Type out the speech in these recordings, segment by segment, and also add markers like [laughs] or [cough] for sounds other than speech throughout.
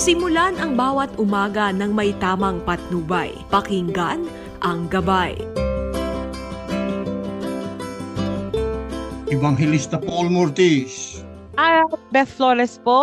Simulan ang bawat umaga ng may tamang patnubay. Pakinggan ang gabay. Evangelista Paul Mortis. At Beth Flores po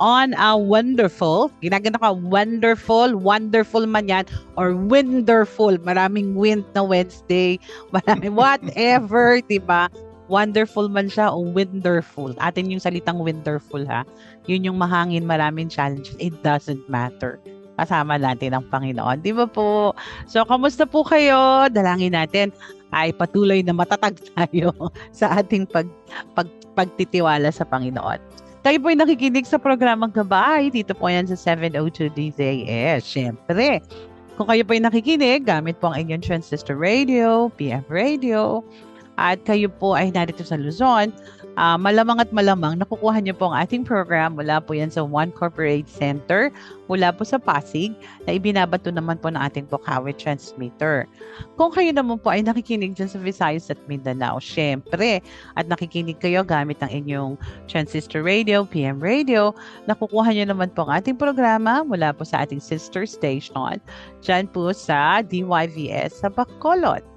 on a wonderful, ginagano ka wonderful, wonderful man yan, or wonderful, maraming wind na Wednesday, maraming [laughs] whatever, di ba? Wonderful man siya o wonderful. Atin yung salitang wonderful ha. Yun yung mahangin, maraming challenges. It doesn't matter. Kasama natin ang Panginoon. Di ba po? So, kamusta po kayo? Dalangin natin ay patuloy na matatag [laughs] tayo sa ating pag, pag pagtitiwala sa Panginoon. Kayo po ay nakikinig sa programang Gabay. Dito po yan sa 702 DZS. Siyempre, kung kayo po ay nakikinig, gamit po ang inyong transistor radio, PM radio, at kayo po ay narito sa Luzon, uh, malamang at malamang nakukuha niyo po ang ating program mula po yan sa One Corporate Center, mula po sa Pasig, na ibinabato naman po ng ating Bukawi transmitter. Kung kayo naman po ay nakikinig dyan sa Visayas at Mindanao, syempre, at nakikinig kayo gamit ang inyong transistor radio, PM radio, nakukuha niyo naman po ang ating programa mula po sa ating sister station, dyan po sa DYVS sa Bacolod.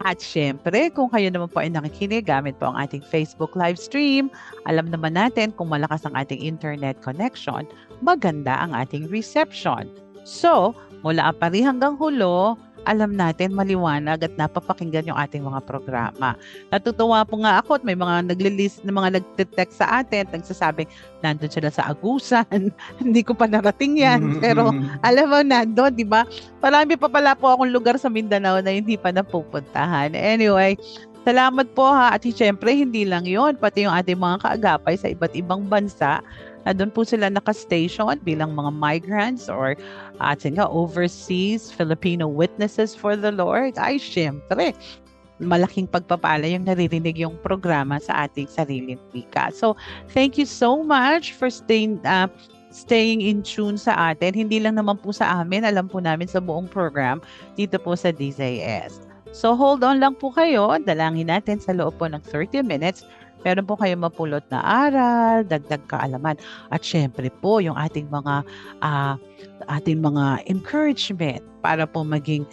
At syempre, kung kayo naman po ay nakikinig gamit po ang ating Facebook live stream, alam naman natin kung malakas ang ating internet connection, maganda ang ating reception. So, mula pari hanggang hulo, alam natin maliwanag at napapakinggan yung ating mga programa. Natutuwa po nga ako at may mga nagli-list na mga nagte-text sa atin at nagsasabing nandun sila sa Agusan. [laughs] Hindi ko pa narating yan. Pero alam mo, nandun, di ba? Marami pa pala po akong lugar sa Mindanao na hindi pa napupuntahan. Anyway, Salamat po ha. At syempre, hindi lang yon Pati yung ating mga kaagapay sa iba't ibang bansa na doon po sila nakastation bilang mga migrants or ating nga overseas Filipino witnesses for the Lord. Ay, syempre, malaking pagpapala yung naririnig yung programa sa ating sariling wika. So, thank you so much for staying uh, staying in tune sa atin. Hindi lang naman po sa amin, alam po namin sa buong program dito po sa DZS. So hold on lang po kayo, dalangin natin sa loob po ng 30 minutes. Meron po kayo mapulot na aral, dagdag kaalaman. At syempre po yung ating mga uh, ating mga encouragement para po maging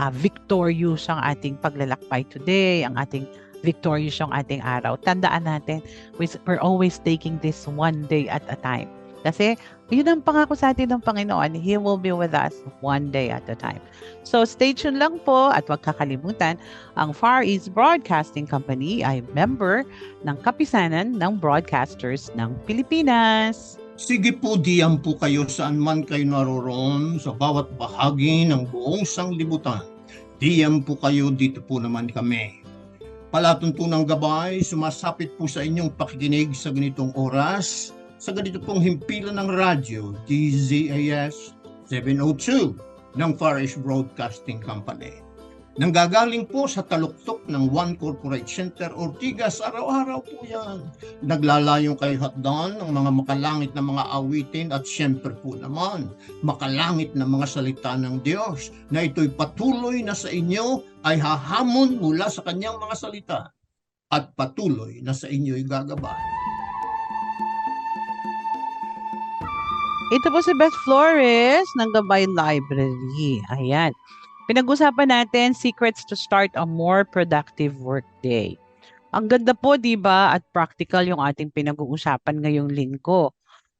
uh, victorious ang ating paglalakbay today, ang ating victorious yung ating araw. Tandaan natin, we're always taking this one day at a time. Kasi yun ang pangako sa atin ng Panginoon. He will be with us one day at a time. So stay tuned lang po at huwag kakalimutan, ang Far East Broadcasting Company ay member ng Kapisanan ng Broadcasters ng Pilipinas. Sige po, diyan po kayo saan man kayo naroroon sa bawat bahagi ng buong sanglibutan. Diyan po kayo, dito po naman kami. Palatuntunang gabay, sumasapit po sa inyong pakikinig sa ganitong oras sa ganito pong himpilan ng radyo, DZAS 702 ng Far East Broadcasting Company. Nanggagaling po sa taluktok ng One Corporate Center Ortigas, araw-araw po yan. Naglalayong kay Hatdan ng mga makalangit na mga awitin at siyempre po naman, makalangit na mga salita ng Diyos na ito'y patuloy na sa inyo ay hahamon mula sa kanyang mga salita at patuloy na sa inyo'y gagabay. Ito po si Beth Flores ng Gabay Library. Ayan. Pinag-usapan natin secrets to start a more productive workday. Ang ganda po, di ba? At practical yung ating pinag-uusapan ngayong linggo.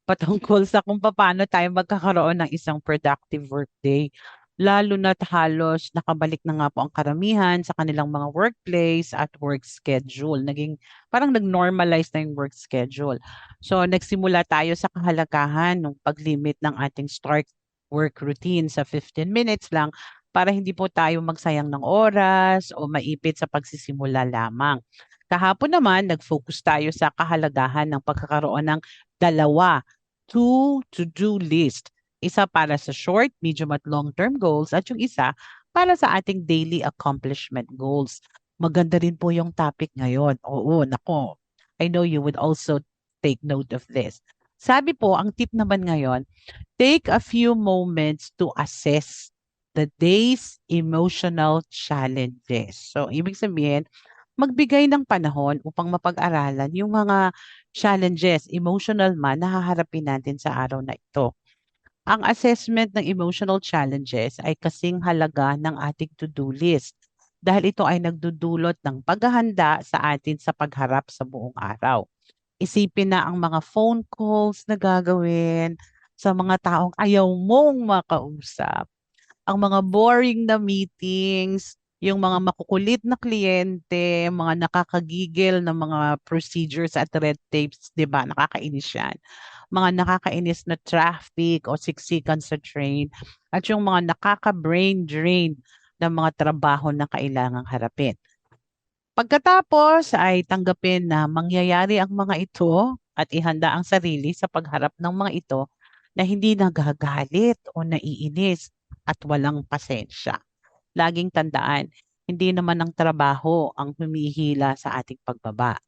Patungkol sa kung paano tayo magkakaroon ng isang productive workday lalo na't halos nakabalik na nga po ang karamihan sa kanilang mga workplace at work schedule. Naging parang nag-normalize na yung work schedule. So nagsimula tayo sa kahalagahan ng paglimit ng ating start work routine sa 15 minutes lang para hindi po tayo magsayang ng oras o maipit sa pagsisimula lamang. Kahapon naman, nag-focus tayo sa kahalagahan ng pagkakaroon ng dalawa, two to-do list isa para sa short, medium at long-term goals at yung isa para sa ating daily accomplishment goals. Maganda rin po yung topic ngayon. Oo, nako. I know you would also take note of this. Sabi po, ang tip naman ngayon, take a few moments to assess the day's emotional challenges. So, ibig sabihin, magbigay ng panahon upang mapag-aralan yung mga challenges, emotional man, na haharapin natin sa araw na ito. Ang assessment ng emotional challenges ay kasing halaga ng ating to-do list dahil ito ay nagdudulot ng paghahanda sa atin sa pagharap sa buong araw. Isipin na ang mga phone calls na gagawin sa mga taong ayaw mong makausap. Ang mga boring na meetings, yung mga makukulit na kliyente, mga nakakagigil na mga procedures at red tapes, 'di ba? Nakakainis 'yan. Mga nakakainis na traffic o siksikan sa train at yung mga nakaka-brain drain na mga trabaho na kailangang harapin. Pagkatapos ay tanggapin na mangyayari ang mga ito at ihanda ang sarili sa pagharap ng mga ito na hindi nagagalit o naiinis at walang pasensya. Laging tandaan, hindi naman ang trabaho ang humihila sa ating pagbaba,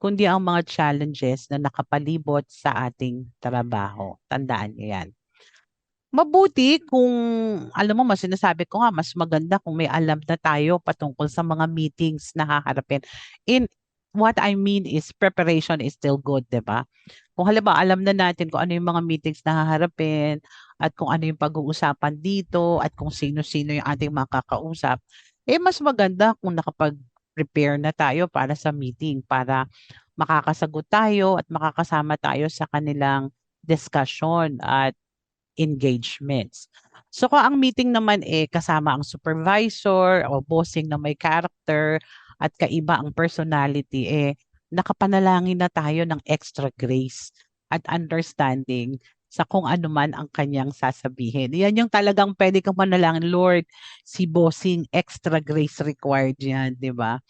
kundi ang mga challenges na nakapalibot sa ating trabaho. Tandaan niyo yan. Mabuti kung, alam mo, mas sinasabi ko nga, mas maganda kung may alam na tayo patungkol sa mga meetings na haharapin. In what I mean is preparation is still good, 'di ba? Kung halimbawa alam na natin kung ano yung mga meetings na haharapin at kung ano yung pag-uusapan dito at kung sino-sino yung ating makakausap, eh mas maganda kung nakapag-prepare na tayo para sa meeting para makakasagot tayo at makakasama tayo sa kanilang discussion at engagements. So kung ang meeting naman eh kasama ang supervisor o bossing na may character at kaiba ang personality eh nakapanalangin na tayo ng extra grace at understanding sa kung ano man ang kanyang sasabihin. Yan yung talagang pwede kang manalangin, Lord, si bossing extra grace required yan, di ba?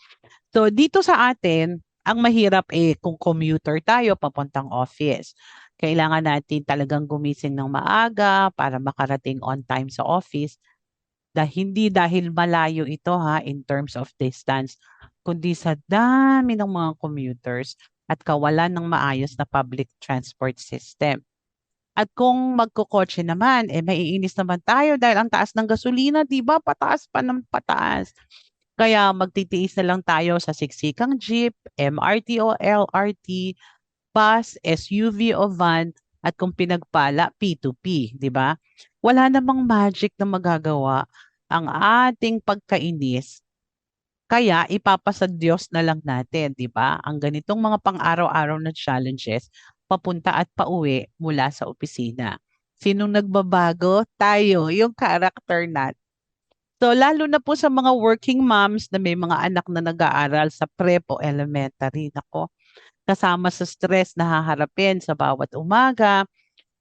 So dito sa atin, ang mahirap eh kung commuter tayo papuntang office kailangan natin talagang gumising ng maaga para makarating on time sa office. Dahil hindi dahil malayo ito ha in terms of distance, kundi sa dami ng mga commuters at kawalan ng maayos na public transport system. At kung magkokotse naman, eh maiinis naman tayo dahil ang taas ng gasolina, di ba? Pataas pa ng pataas. Kaya magtitiis na lang tayo sa siksikang jeep, MRT o LRT bus, SUV o van at kung pinagpala P2P, 'di ba? Wala namang magic na magagawa ang ating pagkainis. Kaya ipapasa Diyos na lang natin, 'di ba? Ang ganitong mga pang-araw-araw na challenges papunta at pauwi mula sa opisina. Sinong nagbabago? Tayo, yung character natin. So lalo na po sa mga working moms na may mga anak na nag-aaral sa prep o elementary. Nako, kasama sa stress na haharapin sa bawat umaga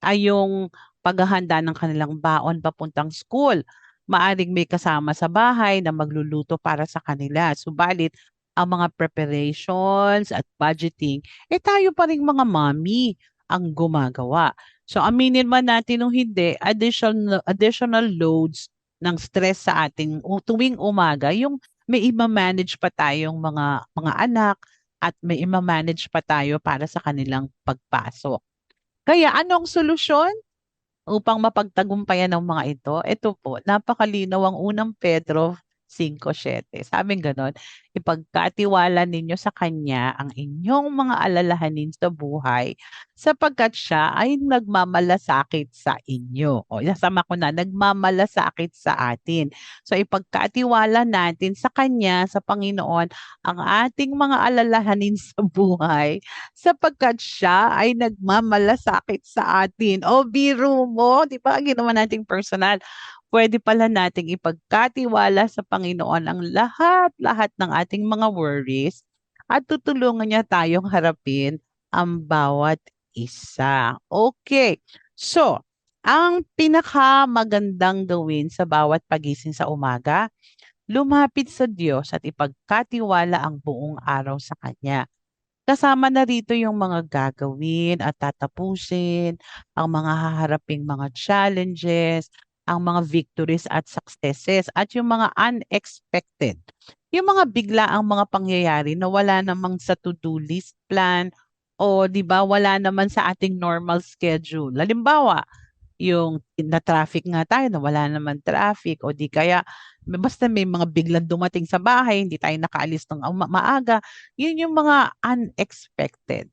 ay yung paghahanda ng kanilang baon papuntang school. Maaring may kasama sa bahay na magluluto para sa kanila. Subalit, ang mga preparations at budgeting, eh tayo pa rin mga mommy ang gumagawa. So aminin man natin o hindi, additional, additional loads ng stress sa ating tuwing umaga, yung may ima-manage pa tayong mga mga anak, at may ima-manage pa tayo para sa kanilang pagpasok. Kaya anong solusyon upang mapagtagumpayan ng mga ito? Ito po, napakalinaw ang unang Pedro 5.7. Sabing ganon, ipagkatiwala ninyo sa Kanya ang inyong mga alalahanin sa buhay sapagkat siya ay nagmamalasakit sa inyo. O, nasama ko na, nagmamalasakit sa atin. So, ipagkatiwala natin sa Kanya, sa Panginoon, ang ating mga alalahanin [laughs] sa buhay sapagkat siya ay nagmamalasakit sa atin. O, biro mo, di ba? Ginawa nating personal pwede pala nating ipagkatiwala sa Panginoon ang lahat-lahat ng ating mga worries at tutulungan niya tayong harapin ang bawat isa. Okay. So, ang pinakamagandang gawin sa bawat pagising sa umaga, lumapit sa Diyos at ipagkatiwala ang buong araw sa Kanya. Kasama na rito yung mga gagawin at tatapusin, ang mga haharaping mga challenges, ang mga victories at successes at yung mga unexpected. Yung mga bigla ang mga pangyayari na wala namang sa to-do list plan o 'di ba wala naman sa ating normal schedule. Halimbawa, yung na traffic nga tayo na wala naman traffic o di kaya basta may mga biglang dumating sa bahay, hindi tayo nakaalis ng maaga, yun yung mga unexpected.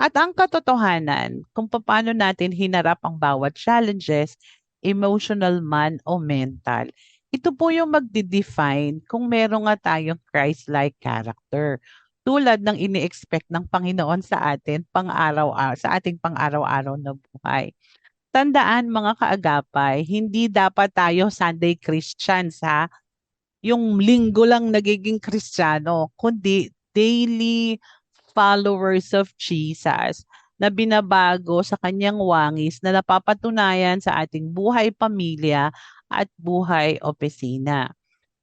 At ang katotohanan, kung paano natin hinarap ang bawat challenges, emotional man o mental, ito po yung magde-define kung meron nga tayong Christ-like character. Tulad ng ini-expect ng Panginoon sa atin pang-araw-araw, sa ating pang-araw-araw na buhay. Tandaan mga kaagapay, hindi dapat tayo Sunday Christians ha. Yung linggo lang nagiging Kristiyano, kundi daily followers of Jesus na binabago sa kanyang wangis na napapatunayan sa ating buhay pamilya at buhay opisina.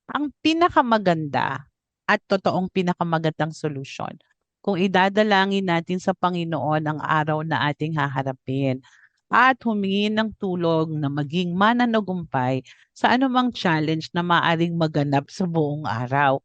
Ang pinakamaganda at totoong pinakamagandang solusyon kung idadalangin natin sa Panginoon ang araw na ating haharapin at humingi ng tulong na maging mananagumpay sa anumang challenge na maaring maganap sa buong araw.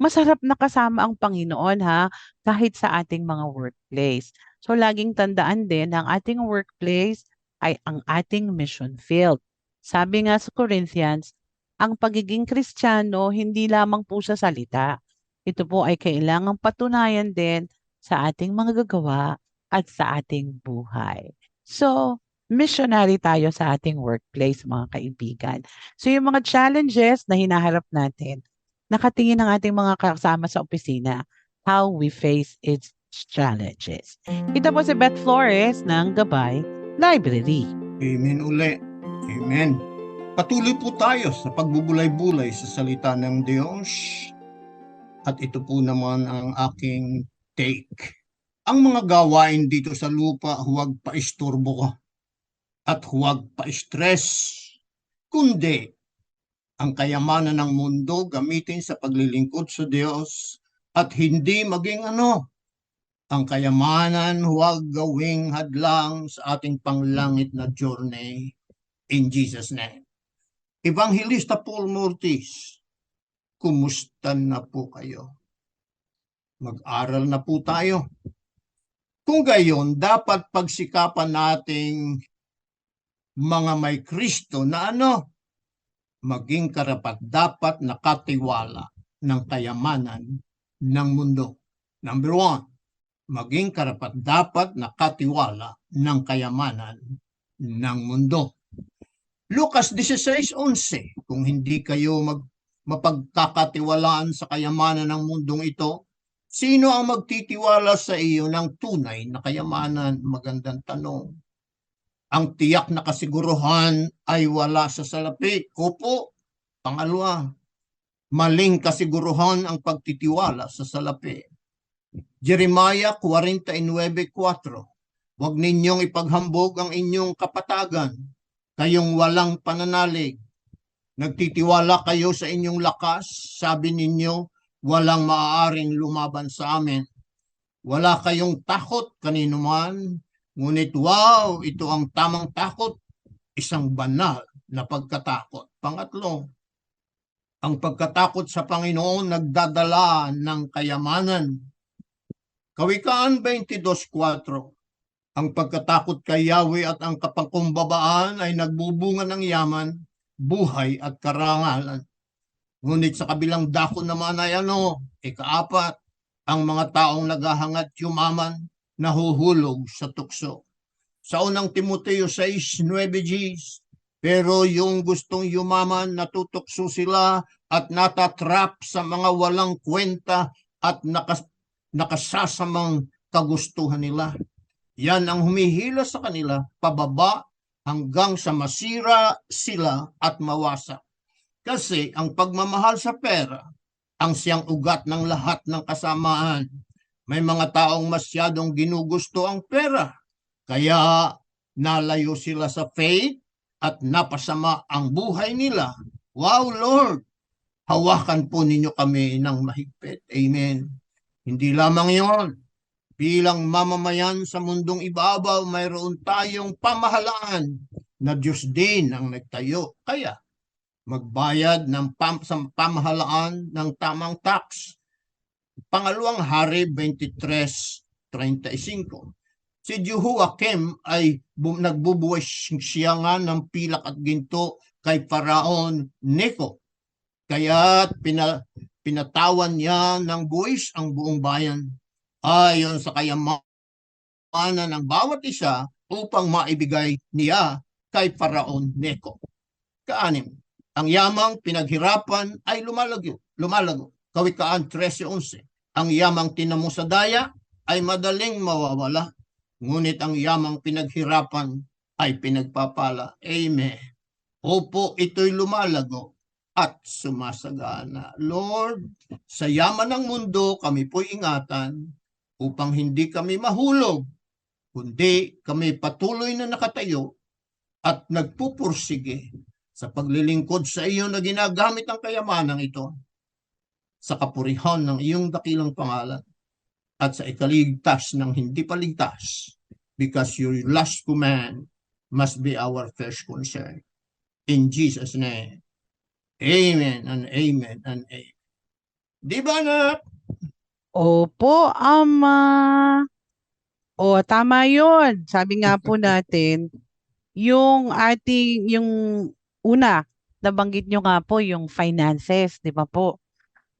Masarap na kasama ang Panginoon ha, kahit sa ating mga workplace. So laging tandaan din ang ating workplace ay ang ating mission field. Sabi nga sa Corinthians, ang pagiging Kristiyano hindi lamang po sa salita. Ito po ay kailangang patunayan din sa ating mga gagawa at sa ating buhay. So, missionary tayo sa ating workplace, mga kaibigan. So, yung mga challenges na hinaharap natin, nakatingin ang ating mga kasama sa opisina, how we face its challenges. Ito po si Beth Flores ng Gabay Library. Amen uli. Amen. Patuloy po tayo sa pagbubulay-bulay sa salita ng Diyos. At ito po naman ang aking take. Ang mga gawain dito sa lupa, huwag paisturbo at huwag pa-stress, kundi ang kayamanan ng mundo gamitin sa paglilingkod sa Diyos at hindi maging ano, ang kayamanan huwag gawing hadlang sa ating panglangit na journey in Jesus' name. Evangelista Paul Mortis, kumusta na po kayo? Mag-aral na po tayo. Kung gayon, dapat pagsikapan nating mga may Kristo na ano, maging karapat dapat nakatiwala ng kayamanan ng mundo. Number one, maging karapat dapat nakatiwala ng kayamanan ng mundo. Lucas 16.11, kung hindi kayo mag, mapagkakatiwalaan sa kayamanan ng mundong ito, sino ang magtitiwala sa iyo ng tunay na kayamanan? Magandang tanong ang tiyak na kasiguruhan ay wala sa salapi. Opo. Pangalawa, maling kasiguruhan ang pagtitiwala sa salapi. Jeremiah 49.4 Huwag ninyong ipaghambog ang inyong kapatagan, kayong walang pananalig. Nagtitiwala kayo sa inyong lakas, sabi ninyo, walang maaaring lumaban sa amin. Wala kayong takot kanino man, Ngunit wow, ito ang tamang takot, isang banal na pagkatakot. Pangatlo, ang pagkatakot sa Panginoon nagdadala ng kayamanan. Kawikaan 22.4 Ang pagkatakot kay Yahweh at ang kapangkumbabaan ay nagbubunga ng yaman, buhay at karangalan. Ngunit sa kabilang dako naman ay ano, ikaapat, ang mga taong naghahangat yumaman, nahuhulog sa tukso. Sa unang Timoteo 6.9 Gs, pero yung gustong yumaman, natutukso sila at natatrap sa mga walang kwenta at nakas nakasasamang kagustuhan nila. Yan ang humihila sa kanila pababa hanggang sa masira sila at mawasak. Kasi ang pagmamahal sa pera ang siyang ugat ng lahat ng kasamaan may mga taong masyadong ginugusto ang pera. Kaya nalayo sila sa faith at napasama ang buhay nila. Wow, Lord! Hawakan po ninyo kami ng mahigpit. Amen. Hindi lamang yon. Bilang mamamayan sa mundong ibabaw, mayroon tayong pamahalaan na Diyos din ang nagtayo. Kaya, magbayad ng pam sa pamahalaan ng tamang tax Pangalawang Hari 23.35. Si Jehoiakim ay bu- nagbubuhay siya nga ng pilak at ginto kay Paraon Neko. Kaya pina, pinatawan niya ng buwis ang buong bayan ayon sa kayamanan ng bawat isa upang maibigay niya kay Paraon Neko. Kaanim, ang yamang pinaghirapan ay lumalago, lumalago. Kawikaan 13.11. Ang yamang tinamo sa daya ay madaling mawawala. Ngunit ang yamang pinaghirapan ay pinagpapala. Amen. Opo, ito'y lumalago at sumasagana. Lord, sa yaman ng mundo kami po'y ingatan upang hindi kami mahulog, kundi kami patuloy na nakatayo at nagpupursige sa paglilingkod sa iyo na ginagamit ang kayamanang ito sa kapurihan ng iyong dakilang pangalan at sa ikaligtas ng hindi paligtas because your last command must be our first concern. In Jesus' name. Amen and amen and amen. Di ba na? Opo, ama. O, tama yun. Sabi nga po [laughs] natin, yung ating, yung una, nabanggit nyo nga po yung finances, di ba po?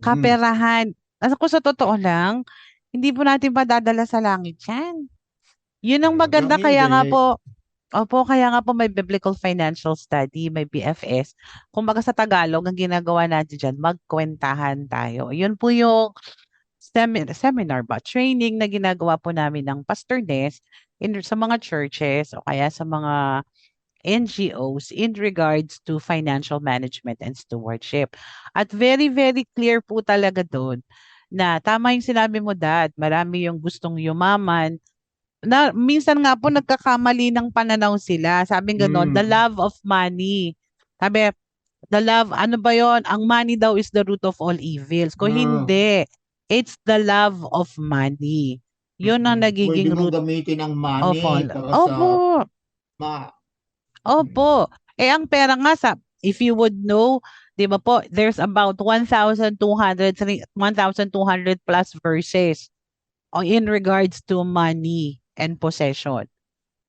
Kaperahan. Ako sa totoo lang, hindi po natin padadala sa langit yan. Yun ang maganda, Hanggang kaya nga po, opo, kaya nga po may Biblical Financial Study, may BFS. Kumbaga sa Tagalog, ang ginagawa natin dyan, magkwentahan tayo. Yun po yung seminar, seminar ba? Training na ginagawa po namin ng Pastor Ness in, sa mga churches o kaya sa mga NGOs in regards to financial management and stewardship. At very, very clear po talaga doon na tama yung sinabi mo, Dad. Marami yung gustong yumaman. Na, minsan nga po nagkakamali ng pananaw sila. Sabi gano'n, the Mm. love of money. Sabi, the love, ano ba yon? Ang money daw is the root of all evils. Kung Mm. hindi, it's the love of money. Yun ang Mm, nagiging Pwede root gamitin ang of money all. para sa Opo. ma- Opo. Eh, ang pera nga sa, if you would know, di ba po, there's about 1,200, three- 1,200 plus verses on- in regards to money and possession.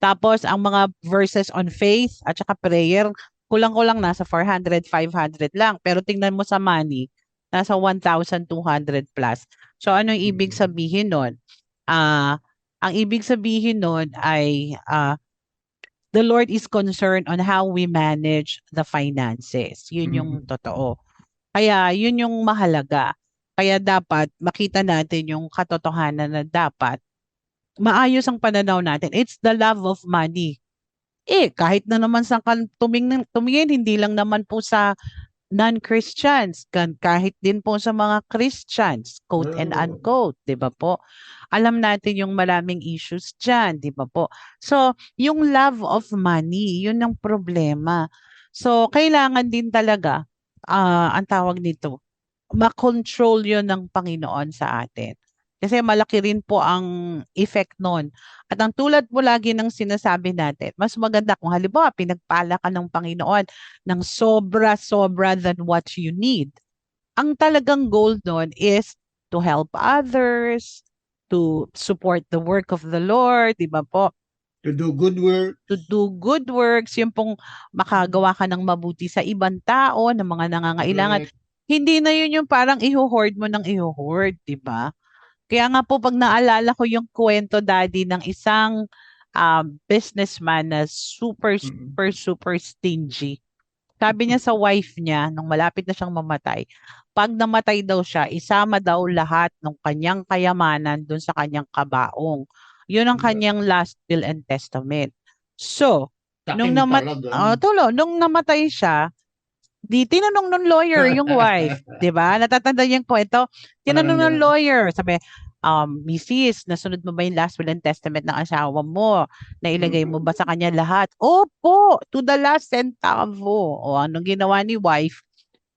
Tapos, ang mga verses on faith at saka prayer, kulang-kulang nasa 400, 500 lang. Pero tingnan mo sa money, nasa 1,200 plus. So, ano yung ibig Mm. sabihin nun? Ah, ang ibig sabihin nun ay ah, the Lord is concerned on how we manage the finances. Yun yung Mhm. totoo. Kaya yun yung mahalaga. Kaya dapat makita natin yung katotohanan na dapat maayos ang pananaw natin. It's the love of money. Eh, kahit na naman sa tumingin, tumingin hindi lang naman po sa non-Christians, kahit din po sa mga Christians, quote and unquote, 'di ba po? Alam natin yung maraming issues diyan, 'di ba po? So, yung love of money, yun ang problema. So, kailangan din talaga ah ang tawag nito, makontrol yun ng Panginoon sa atin. Kasi malaki rin po ang effect nun. At ang tulad po lagi ng sinasabi natin, mas maganda kung halimbawa pinagpala ka ng Panginoon ng sobra-sobra than what you need. Ang talagang goal nun is to help others, to support the work of the Lord, di ba po? to do good work. to do good works, yung pong makagawa ka ng mabuti sa ibang tao, ng mga nangangailangan. Correct. Hindi na yun yung parang iho-hoard mo ng iho-hoard, di ba? Kaya nga po pag naalala ko yung kwento daddy ng isang um, businessman na super, super, super stingy. Sabi niya sa wife niya, nung malapit na siyang mamatay, pag namatay daw siya, isama daw lahat ng kanyang kayamanan dun sa kanyang kabaong. Yun ang kanyang last will and testament. So, nung Takin namat talaga. oh, tulo, nung namatay siya, di tinanong nung lawyer yung [laughs] wife, 'di ba? Natatanda niyo yung kwento. Tinanong Parang ng ganun. lawyer, sabi, um, Mrs., nasunod mo ba yung last will and testament ng asawa mo? Nailagay mo ba sa kanya lahat? Opo, to the last centavo. O anong ginawa ni wife?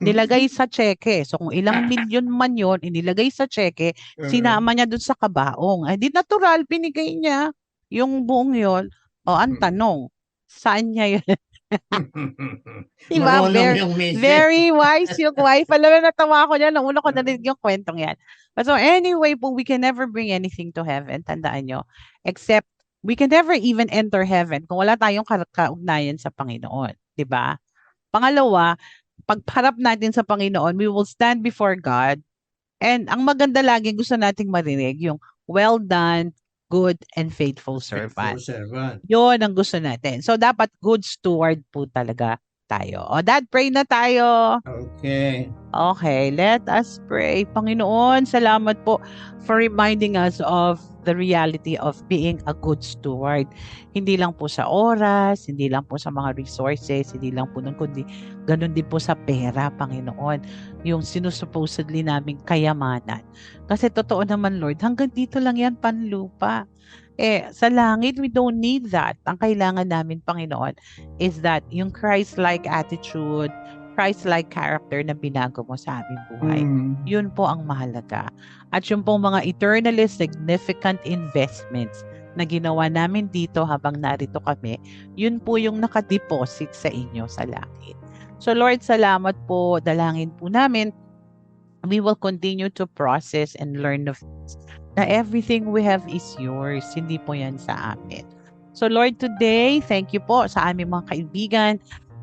Nilagay sa cheque. So kung ilang milyon man yon, inilagay sa cheque, sinama niya dun sa kabaong. Ay, di natural, binigay niya yung buong yon. O, ang Mm. tanong, saan niya yun? [laughs] [laughs] Diba? Very-. Very wise yung wife. Alam mo, natawa ko niya nung una ko narinig yung kwentong yan. But so anyway po, we can never bring anything to heaven. Tandaan nyo. Except, we can never even enter heaven kung wala tayong ka- kaugnayan sa Panginoon. ba? Pangalawa, pagharap natin sa Panginoon, we will stand before God. And ang maganda lagi gusto nating marinig, yung well done, good and faithful Faithful servant. servant. Yun ang gusto natin. So, dapat good steward po talaga tayo. O, Dad, pray na tayo. Okay. Okay, let us pray. Panginoon, salamat po for reminding us of the reality of being a good steward. Hindi lang po sa oras, hindi lang po sa mga resources, hindi lang po nun, kundi ganun din po sa pera, Panginoon. Yung sinusupposedly naming kayamanan. Kasi totoo naman, Lord, hanggang dito lang yan panlupa. Eh, sa langit, we don't need that. Ang kailangan namin, Panginoon, is that yung Christ-like attitude, Christ-like character na binago mo sa aming buhay. Mm. Yun po ang mahalaga. At yung pong mga eternally significant investments na ginawa namin dito habang narito kami, yun po yung nakadeposit sa inyo sa langit. So Lord, salamat po. Dalangin po namin. We will continue to process and learn of this. Na everything we have is yours. Hindi po yan sa amin. So Lord, today, thank you po sa aming mga kaibigan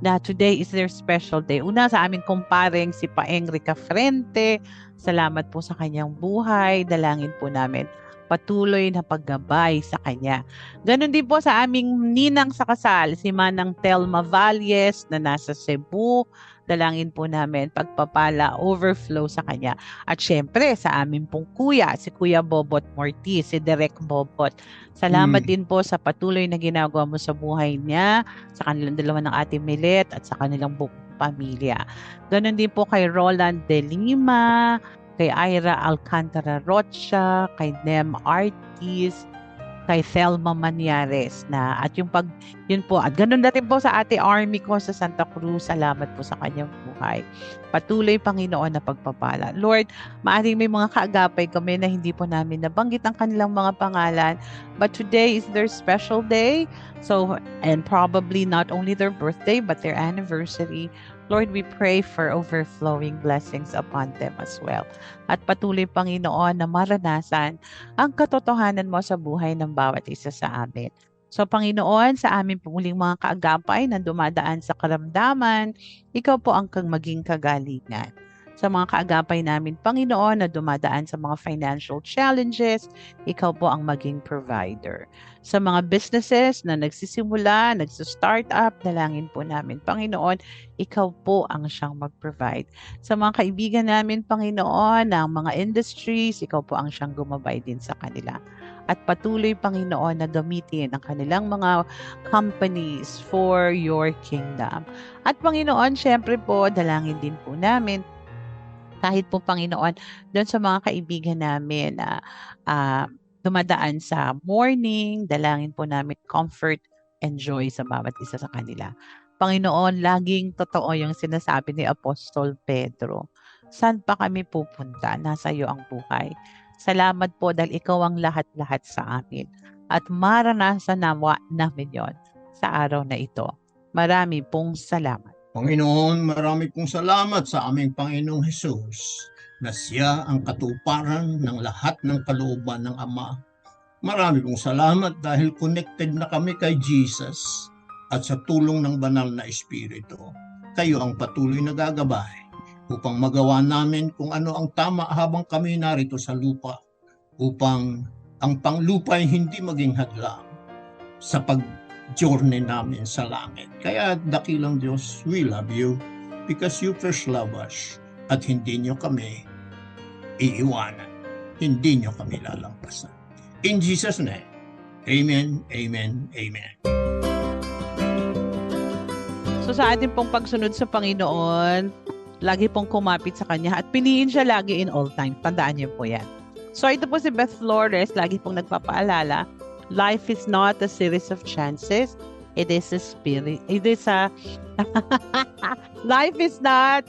na today is their special day. Una sa aming kumparing si Paeng Rica Frente. Salamat po sa kanyang buhay. Dalangin po namin patuloy na paggabay sa kanya. Ganon din po sa aming ninang sa kasal, si Manang Telma Valles na nasa Cebu. Dalangin po namin pagpapala, overflow sa kanya. At syempre sa aming pong kuya, si Kuya Bobot Mortiz, si Derek Bobot. Salamat Mm. din po sa patuloy na ginagawa mo sa buhay niya, sa kanilang dalawa ng ate Milet at sa kanilang buong pamilya. Ganon din po kay Roland De Lima, kay Ira Alcantara Rocha, kay Nem Artis, kay Thelma Manyares na at yung pag yun po at ganun na rin po sa ate Army ko sa Santa Cruz salamat po sa kanyang buhay. Patuloy Panginoon na pagpapala. Lord maaring may mga kaagapay kami na hindi po namin nabanggit ang kanilang mga pangalan but today is their special day. So and probably not only their birthday but their anniversary Lord, we pray for overflowing blessings upon them as well. At patuloy, Panginoon, na maranasan ang katotohanan mo sa buhay ng bawat isa sa amin. So, Panginoon, sa amin pumuling mga kaagapay na dumadaan sa karamdaman, ikaw po ang kang maging kagalingan. Sa mga kaagapay namin, Panginoon, na dumadaan sa mga financial challenges, ikaw po ang maging provider. Sa mga businesses na nagsisimula, nagsa-start up, dalangin po namin, Panginoon, ikaw po ang siyang mag-provide. Sa mga kaibigan namin, Panginoon, ng mga industries, ikaw po ang siyang gumabay din sa kanila. At patuloy, Panginoon, na gamitin ang kanilang mga companies for your kingdom. At Panginoon, syempre po, dalangin din po namin kahit po Panginoon doon sa mga kaibigan namin na ah, dumadaan sa morning, dalangin po namin comfort and joy sa bawat isa sa kanila. Panginoon, laging totoo yung sinasabi ni Apostol Pedro. Saan pa kami pupunta? Nasa iyo ang buhay. Salamat po dahil ikaw ang lahat-lahat sa amin. At maranasan nawa namin yon sa araw na ito. Marami pong salamat. Panginoon, marami pong salamat sa aming Panginoong Hesus na siya ang katuparan ng lahat ng kalooban ng Ama. Marami pong salamat dahil connected na kami kay Jesus at sa tulong ng banal na Espiritu. Kayo ang patuloy na gagabay upang magawa namin kung ano ang tama habang kami narito sa lupa upang ang panglupa ay hindi maging hadlang sa pag journey namin sa langit. Kaya dakilang Diyos, we love you because you first love us at hindi nyo kami iiwanan. Hindi nyo kami lalampasan. In Jesus' name, Amen, Amen, Amen. So sa ating pong pagsunod sa Panginoon, lagi pong kumapit sa Kanya at piliin siya lagi in all time. Tandaan niyo po yan. So ito po si Beth Flores, lagi pong nagpapaalala, life is not a series of chances. It is a spirit. It is a... [laughs] life is not...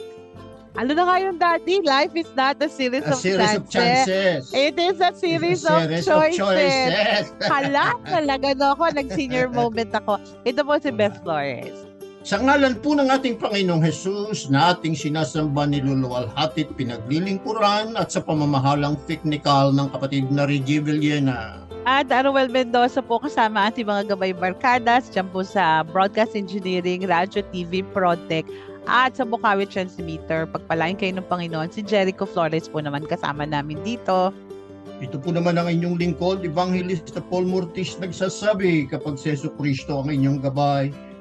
Ano na nga yung daddy? Life is not a series, A of, series chances. of chances. It is a series, A of series choices. choices. Hala, talaga no ako. Nag-senior [laughs] moment ako. Ito po si Beth Flores. Sa ngalan po ng ating Panginoong Hesus na ating sinasamba niluluwalhatit pinaglilingkuran at sa pamamahalang technical ng kapatid na Reggie Villena. At Aruel Mendoza po kasama ating mga gabay barkadas dyan po sa Broadcast Engineering, Radio TV, Protec at sa Bukawi Transmitter. Pagpalain kayo ng Panginoon. Si Jericho Flores po naman kasama namin dito. Ito po naman ang inyong lingkod, Evangelista Paul Mortis nagsasabi kapag si Yesu Kristo ang inyong gabay,